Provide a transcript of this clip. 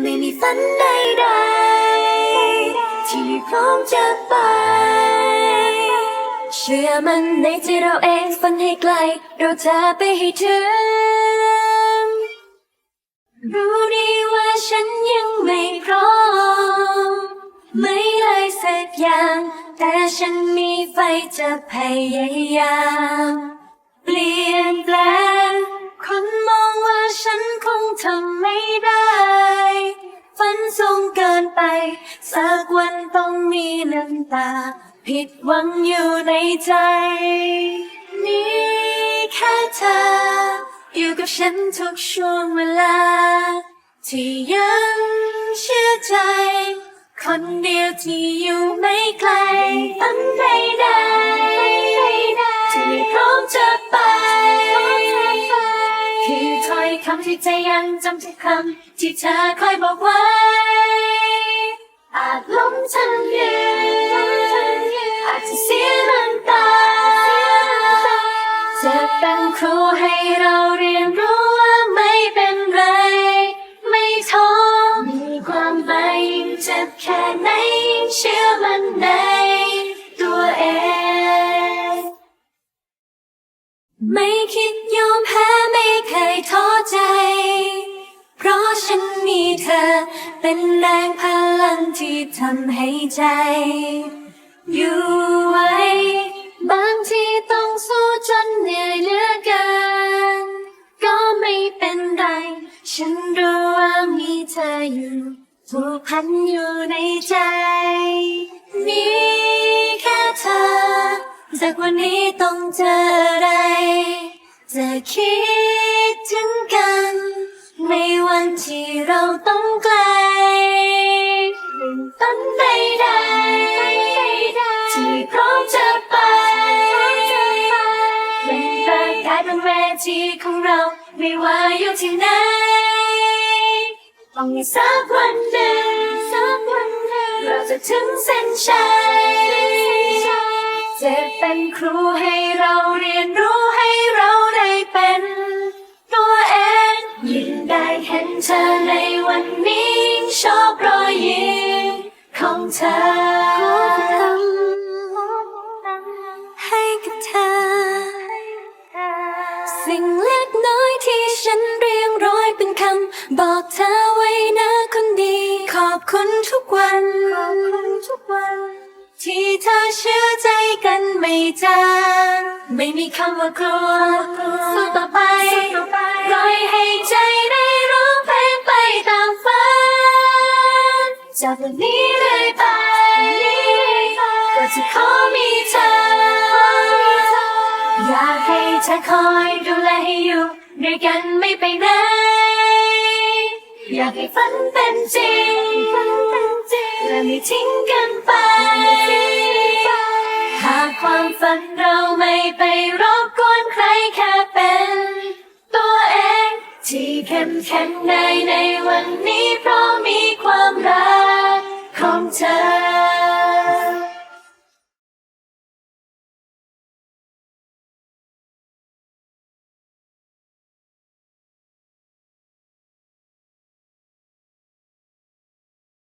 ไม่มีฝันใดๆที่พร้อมจะไป เชื่อมันในใจเราเองฝันให้ไกล เราจะไปให้ถึง รู้ดีว่าฉันยังไม่พร้อม ไม่เลยสักอย่าง แต่ฉันมีไฟจะพยายาม เปลี่ยน สักวันต้องมีน้ำตา ผิดหวังอยู่ในใจ นี่แค่เธอ อยู่กับฉันทุกช่วงเวลา ที่ยังเชื่อใจ คนเดียวที่อยู่ไม่ไกลฝันใดๆที่ไม่พร้อมจะไปคือถ้อยคำที่ใจยังจำทุกคำที่เธอคอยบอกไว้ เป็นครูให้เราเรียนรู้ว่าไม่เป็นไร ไม่ท้อมีความหมายยิ่งเจ็บแค่ไหนยิ่งเชื่อมันในตัวเอง ไม่คิดยอมแพ้ไม่เคยท้อใจ เพราะฉันมีเธอ เป็นแรงพลังที่ทำให้ใจ อยู่ไว้ มีเธออยู่ผูกพันอยู่ในใจ มีแค่เธอ จากวันนี้ต้องเจออะไร จะคิดถึงกัน ในวันที่เราต้องไกลฝันใดๆที่พร้อมจะไปเป็นร่างกายเป็นเวทีของเรา ไม่ว่าอยู่ที่ไหน ต้องมีสักวันหนึ่งสักวันหนึ่งเราจะถึงเส้นชัยจะเป็นครูให้เราเรียนรู้ให้เราได้เป็น ตัวเองยิ่งได้เห็นเธอในวันนี้ยิ่งชอบรอยยิ้มของเธอ คำบอกเธอไว้นะคนดี ขอบคุณทุกวัน ขอบคุณทุกวัน ที่เธอเชื่อใจกันไม่จางไม่มีคำว่ากลัวสู้ต่อไปปล่อยให้ใจได้ร้องเพลงไปตามฝันจากวันนี้เลยไป ก็จะขอมีเธอ อยากให้เธอคอยดูแลให้อยู่ด้วยกันไม่ไปไหน อยากให้ฝันเป็นจริงและไม่ทิ้งกันไป หากความฝันเราไม่ไปรบกวนใครแค่เป็น ตัวเองที่เข้มแข็งในในวันนี้เพราะมีความรักของเธอ